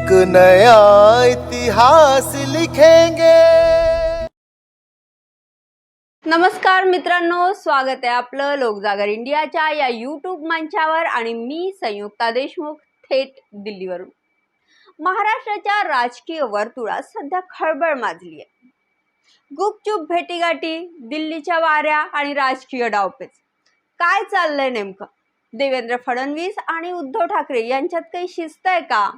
एक नया इतिहास लिखेंगे। नमस्कार मित्रांनो स्वागत आहे आपलं लोकजागर इंडियाच्या या यूट्यूब मंचावर आणि मी संयुक्ता देशमुख थेट दिल्लीवरून. महाराष्ट्राच्या राजकीय वर्तुळात सध्या खळबळ माजली आहे गुपचूप भेटीगाठी दिल्लीच्या वाऱ्या आणि राजकीय डावपेच. काय चाललंय नेमकं? देवेंद्र फडणवीस आणि उद्धव ठाकरे यांच्यात काही शिस्त आहे का?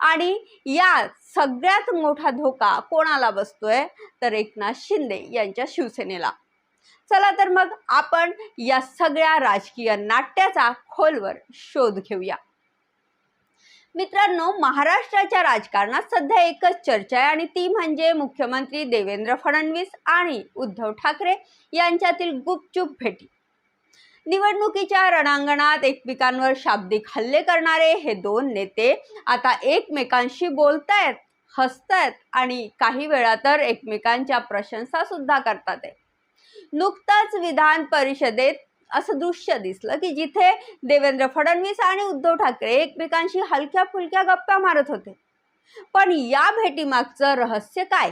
आणि या सगळ्यात मोठा धोका कोणाला बसतोय? तर एकनाथ शिंदे यांच्या शिवसेनेला. चला तर मग आपण या सगळ्या राजकीय नाट्याचा खोलवर शोध घेऊया. मित्रांनो महाराष्ट्राच्या राजकारणात सध्या एकच चर्चा आहे आणि ती म्हणजे मुख्यमंत्री देवेंद्र फडणवीस आणि उद्धव ठाकरे यांच्यातील गुपचूप भेटी. निवडणुकीच्या रणांगणात एकमेकांवर शाब्दिक हल्ले करणारे हे दोन नेते आता एकमेकांशी बोलतायत हसतायत आणि काही वेळा तर एकमेकांच्या प्रशंसा सुद्धा करतात आहे. नुकताच विधान परिषदेत असं दृश्य दिसलं की जिथे देवेंद्र फडणवीस आणि उद्धव ठाकरे एकमेकांशी हलक्या फुलक्या गप्पा मारत होते. पण या भेटीमागचं रहस्य काय?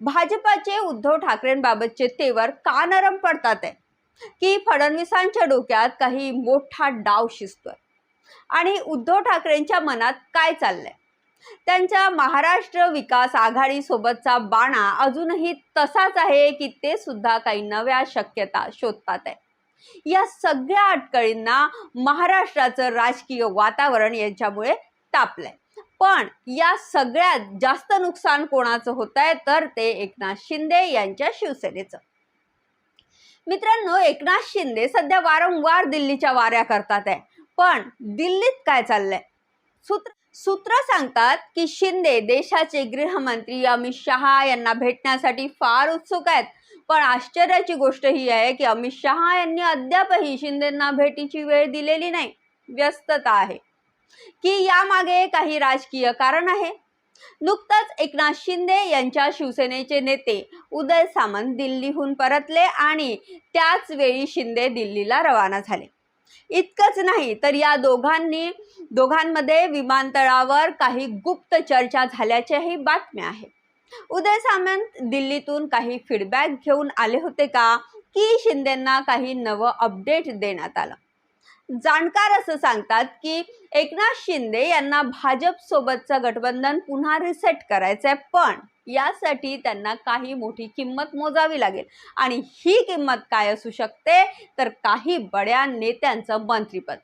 भाजपाचे उद्धव ठाकरेंबाबतचे तेवर का नरम पडतात आहे की फडणवीसांच्या डोक्यात काही मोठा डाव शिजतोय. आणि उद्धव ठाकरेंच्या मनात काय चाललंय? त्यांच्या महाराष्ट्र विकास आघाडी सोबतचा बाणा अजूनही तसाच आहे की ते सुद्धा काही नव्या शक्यता शोधतात आहे. या सगळ्या अटकळींना महाराष्ट्राचं राजकीय वातावरण यांच्यामुळे तापलंय. पण या सगळ्यात जास्त नुकसान कोणाचं होत आहे तर ते एकनाथ शिंदे यांच्या शिवसेनेचं. मित्रांनो एकनाथ शिंदे सध्या वारंवार दिल्लीच्या वाऱ्या करतात आहे. पण दिल्लीत काय चाललंय? सूत्र सूत्र सांगतात की शिंदे देशाचे गृहमंत्री अमित शहा यांना भेटण्यासाठी फार उत्सुक आहेत. पण आश्चर्याची गोष्ट ही आहे की अमित शहा यांनी अद्यापही शिंदेंना भेटीची वेळ दिलेली नाही. व्यस्तता आहे. की यामागे काही राजकीय कारण आहे? नुकताच एकनाथ शिंदे यांच्या शिवसेनेचे नेते उदय सामंत दिल्लीहून परतले आणि त्याच वेळी शिंदे दिल्लीला रवाना झाले. इतकंच नाही तर या दोघांनी दोघांमध्ये विमानतळावर काही गुप्त चर्चा झाल्याच्याही बातम्या आहेत उदय सामंत दिल्लीतून काही फीडबॅक घेऊन आले होते का? की शिंदेंना काही नवं अपडेट देण्यात आलं? जाणकार असं सांगतात की एकनाथ शिंदे यांना भाजप सोबतचं गठबंधन पुन्हा रिसेट करायचं आहे पण यासाठी त्यांना काही मोठी किंमत मोजावी लागेल. आणि ही किंमत काय असू शकते? तर काही बड्या नेत्यांचं मंत्रीपद.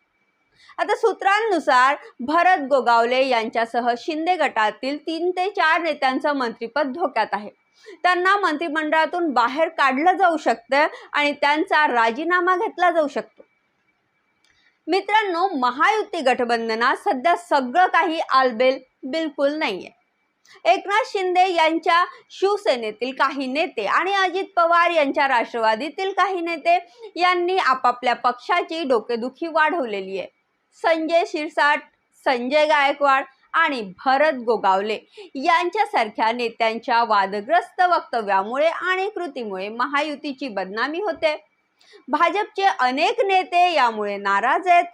आता सूत्रांनुसार भरत गोगावले यांच्यासह शिंदे गटातील तीन ते चार नेत्यांचं मंत्रीपद धोक्यात आहे. त्यांना मंत्रिमंडळातून बाहेर काढलं जाऊ शकतं आणि त्यांचा राजीनामा घेतला जाऊ शकतो. मित्रांनो महायुती गठबंधनात सध्या सगळं काही आलबेल बिलकुल नाहीये. एकनाथ शिंदे यांच्या शिवसेनेतील काही नेते आणि अजित पवार यांच्या राष्ट्रवादीतील काही नेते यांनी आपापल्या पक्षाची डोकेदुखी वाढवलेली आहे. संजय शिरसाट संजय गायकवाड आणि भरत गोगावले यांच्यासारख्या नेत्यांच्या वादग्रस्त वक्तव्यामुळे आणि कृतीमुळे महायुतीची बदनामी होते. भाजपचे अनेक नेते यामुळे नाराज आहेत.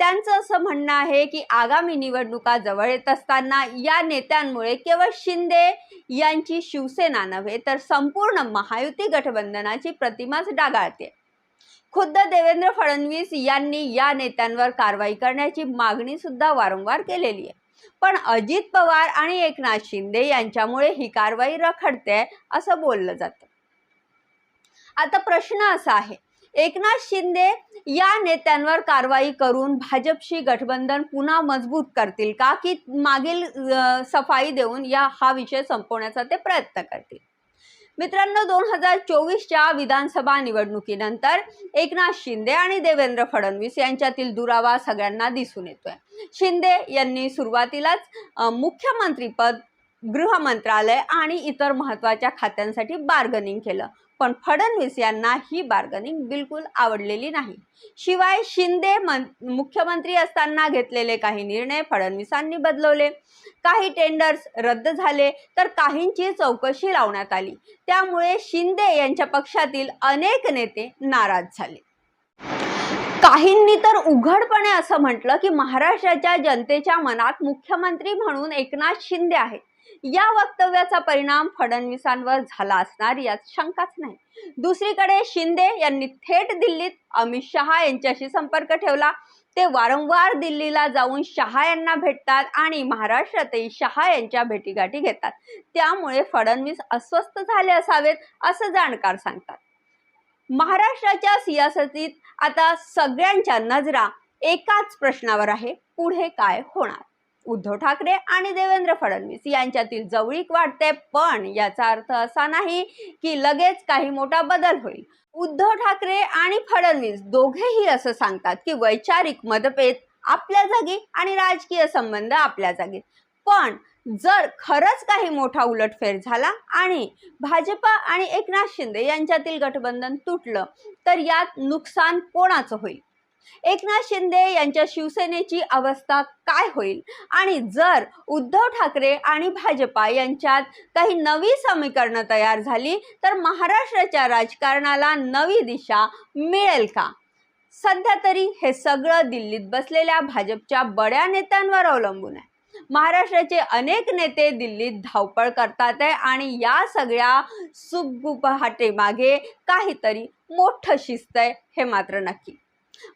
त्यांचं असं म्हणणं आहे की आगामी निवडणुका जवळ येत असताना या नेत्यांमुळे केवळ शिंदे यांची शिवसेना नव्हे तर संपूर्ण महायुती गठबंधनाची प्रतिमाच डागाळते. खुद्द देवेंद्र फडणवीस यांनी या नेत्यांवर कारवाई करण्याची मागणी सुद्धा वारंवार केलेली आहे. पण अजित पवार आणि एकनाथ शिंदे यांच्यामुळे ही कारवाई रखडते असं बोललं जातं. आता प्रश्न असा आहे एकनाथ शिंदे या नेत्यांवर कारवाई करून भाजपशी गठबंधन पुन्हा मजबूत करतील का? की मागील सफाई देऊन या हा विषय संपवण्याचा ते प्रयत्न करतील? मित्रांनो दोन हजार चोवीसच्या विधानसभा निवडणुकीनंतर एकनाथ शिंदे आणि देवेंद्र फडणवीस यांच्यातील दुरावा सगळ्यांना दिसून येतोय. शिंदे यांनी सुरुवातीलाच मुख्यमंत्रीपद गृह मंत्रालय आणि इतर महत्त्वाच्या खात्यांसाठी बार्गनिंग केलं. पण फडणवीस यांना ही बार्गनिंग बिलकुल आवडलेली नाही. शिवाय शिंदे मं मुख्यमंत्री असताना घेतलेले काही निर्णय फडणवीसांनी बदलवले. काही टेंडर्स रद्द झाले तर काहींची चौकशी लावण्यात आली. त्यामुळे शिंदे यांच्या पक्षातील अनेक नेते नाराज झाले. काहींनी तर उघडपणे असं म्हटलं की महाराष्ट्राच्या जनतेच्या मनात मुख्यमंत्री म्हणून एकनाथ शिंदे आहेत. या वक्तव्याचा परिणाम फडणवीसांवर झाला असणार यात शंकाच नाही. दुसरीकडे शिंदे यांनी थेट दिल्लीत अमित शहा यांच्याशी संपर्क ठेवला. ते वारंवार दिल्लीला जाऊन शहा यांना भेटतात आणि महाराष्ट्रातही शहा यांच्या भेटीगाठी घेतात. त्यामुळे फडणवीस अस्वस्थ झाले असावेत असं जाणकार सांगतात. महाराष्ट्राच्या सियासतीत आता सगळ्यांच्या नजरा एकाच प्रश्नावर आहे पुढे काय होणार? उद्धव ठाकरे आणि देवेंद्र फडणवीस यांच्यातील जवळीक वाढते पण याचा अर्थ असा नाही की लगेच काही मोठा बदल होईल. उद्धव ठाकरे आणि फडणवीस दोघेही असं सांगतात की वैचारिक मतभेद आपल्या जागी आणि राजकीय संबंध आपल्या जागी. पण जर खरंच काही मोठा उलटफेर झाला आणि भाजपा आणि एकनाथ शिंदे यांच्यातील गठबंधन तुटलं तर यात नुकसान कोणाचं होईल? एकनाथ शिंदे यांच्या शिवसेनेची अवस्था काय होईल? आणि जर उद्धव ठाकरे आणि भाजपा यांच्यात काही नवी समीकरणं तयार झाली तर महाराष्ट्राच्या राजकारणाला नवी दिशा मिळेल का? सध्या तरी हे सगळं दिल्लीत बसलेल्या भाजपच्या बड्या नेत्यांवर अवलंबून आहे. महाराष्ट्राचे अनेक नेते दिल्लीत धावपळ करतात आहे आणि या सगळ्या सुबुपहाटे मागे काहीतरी मोठं शिस्त आहे हे मात्र नक्की.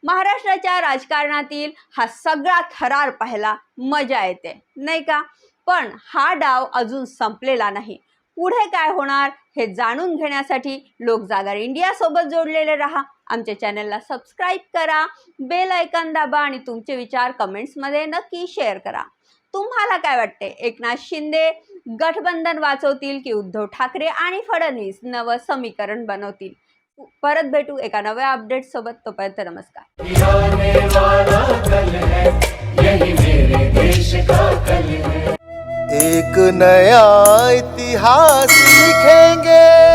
महाराष्ट्राच्या राजकारणातील हा सगळा थरार पाहायला मजा येते नाही का? पण हा डाव अजून संपलेला नाही. पुढे काय होणार हे जाणून घेण्यासाठी लोकजागर इंडिया सोबत जोडलेले राहा. आमच्या चॅनलला सबस्क्राईब करा बेल ऐकन दाबा आणि तुमचे विचार कमेंट्समध्ये नक्की शेअर करा. तुम्हाला काय वाटते? एकनाथ शिंदे गठबंधन वाचवतील की उद्धव ठाकरे आणि फडणवीस नवं समीकरण बनवतील? परत भेटू एका नव्या अपडेट सोबत तोपर्यंत नमस्कार. आने वाला कल है यही मेरे देश का कल है एक नया इतिहास लिखेंगे।